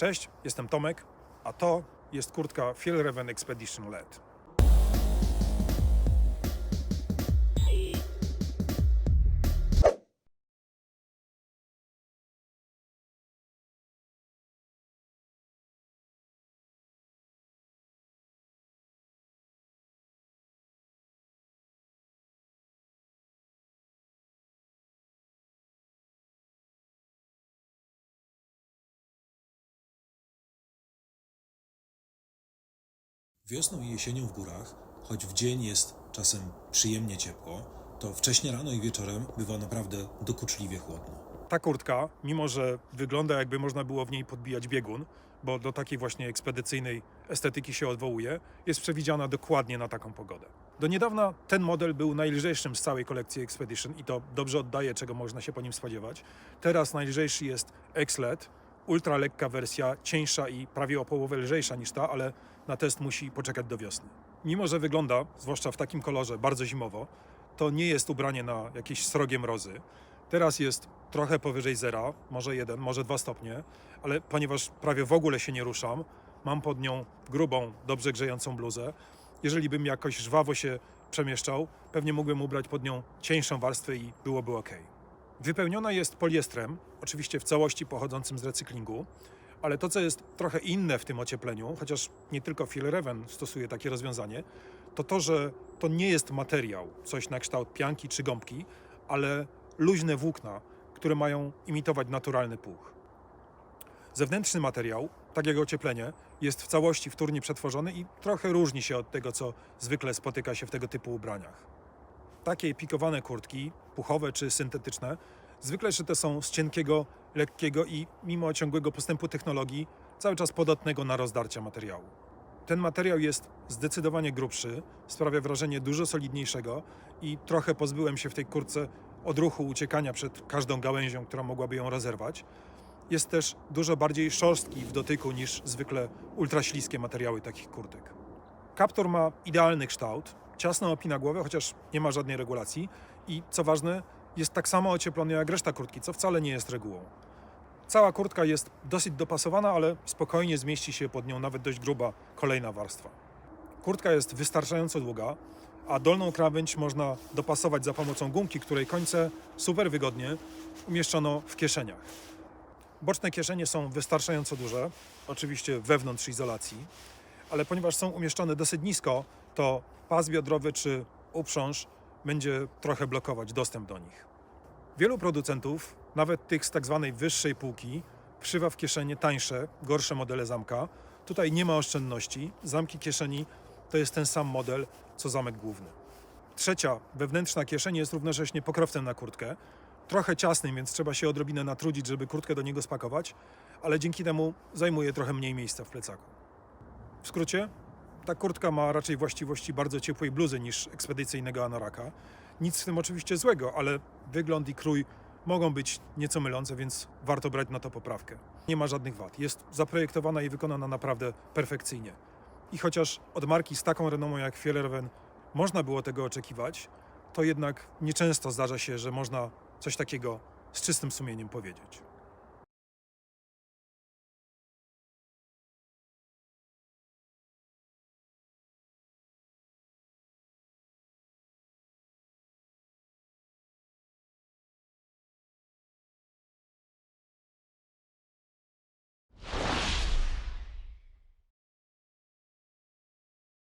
Cześć, jestem Tomek, a to jest kurtka Fjellraven Expedition LED. Wiosną i jesienią w górach, choć w dzień jest czasem przyjemnie ciepło, to wcześnie rano i wieczorem bywa naprawdę dokuczliwie chłodno. Ta kurtka, mimo że wygląda jakby można było w niej podbijać biegun, bo do takiej właśnie ekspedycyjnej estetyki się odwołuje, jest przewidziana dokładnie na taką pogodę. Do niedawna ten model był najlżejszym z całej kolekcji Expedition i to dobrze oddaje, czego można się po nim spodziewać. Teraz najlżejszy jest X-LED, ultra lekka wersja, cieńsza i prawie o połowę lżejsza niż ta, ale na test musi poczekać do wiosny. Mimo, że wygląda, zwłaszcza w takim kolorze, bardzo zimowo, to nie jest ubranie na jakieś srogie mrozy. Teraz jest trochę powyżej zera, może jeden, może dwa stopnie, ale ponieważ prawie w ogóle się nie ruszam, mam pod nią grubą, dobrze grzejącą bluzę. Jeżeli bym jakoś żwawo się przemieszczał, pewnie mógłbym ubrać pod nią cieńszą warstwę i byłoby ok. Wypełniona jest poliestrem, oczywiście w całości pochodzącym z recyklingu, ale to, co jest trochę inne w tym ociepleniu, chociaż nie tylko Fjellraven stosuje takie rozwiązanie, to to, że to nie jest materiał, coś na kształt pianki czy gąbki, ale luźne włókna, które mają imitować naturalny puch. Zewnętrzny materiał, tak jak ocieplenie, jest w całości wtórnie przetworzony i trochę różni się od tego, co zwykle spotyka się w tego typu ubraniach. Takie pikowane kurtki, puchowe czy syntetyczne, zwykle szyte są z cienkiego, lekkiego i mimo ciągłego postępu technologii, cały czas podatnego na rozdarcia materiału. Ten materiał jest zdecydowanie grubszy, sprawia wrażenie dużo solidniejszego i trochę pozbyłem się w tej kurtce odruchu uciekania przed każdą gałęzią, która mogłaby ją rozerwać. Jest też dużo bardziej szorstki w dotyku niż zwykle ultraśliskie materiały takich kurtek. Kaptur ma idealny kształt, ciasno opina głowę, chociaż nie ma żadnej regulacji i co ważne, jest tak samo ocieplony jak reszta kurtki, co wcale nie jest regułą. Cała kurtka jest dosyć dopasowana, ale spokojnie zmieści się pod nią nawet dość gruba kolejna warstwa. Kurtka jest wystarczająco długa, a dolną krawędź można dopasować za pomocą gumki, której końce super wygodnie umieszczono w kieszeniach. Boczne kieszenie są wystarczająco duże, oczywiście wewnątrz izolacji, ale ponieważ są umieszczone dosyć nisko, to pas biodrowy czy uprząż będzie trochę blokować dostęp do nich. Wielu producentów, nawet tych z tak zwanej wyższej półki, wszywa w kieszenie tańsze, gorsze modele zamka. Tutaj nie ma oszczędności. Zamki kieszeni to jest ten sam model, co zamek główny. Trzecia, wewnętrzna kieszeń jest równocześnie pokrowcem na kurtkę. Trochę ciasnym, więc trzeba się odrobinę natrudzić, żeby kurtkę do niego spakować, ale dzięki temu zajmuje trochę mniej miejsca w plecaku. W skrócie, ta kurtka ma raczej właściwości bardzo ciepłej bluzy niż ekspedycyjnego anoraka. Nic w tym oczywiście złego, ale wygląd i krój mogą być nieco mylące, więc warto brać na to poprawkę. Nie ma żadnych wad. Jest zaprojektowana i wykonana naprawdę perfekcyjnie. I chociaż od marki z taką renomą jak Fjellraven można było tego oczekiwać, to jednak nieczęsto zdarza się, że można coś takiego z czystym sumieniem powiedzieć.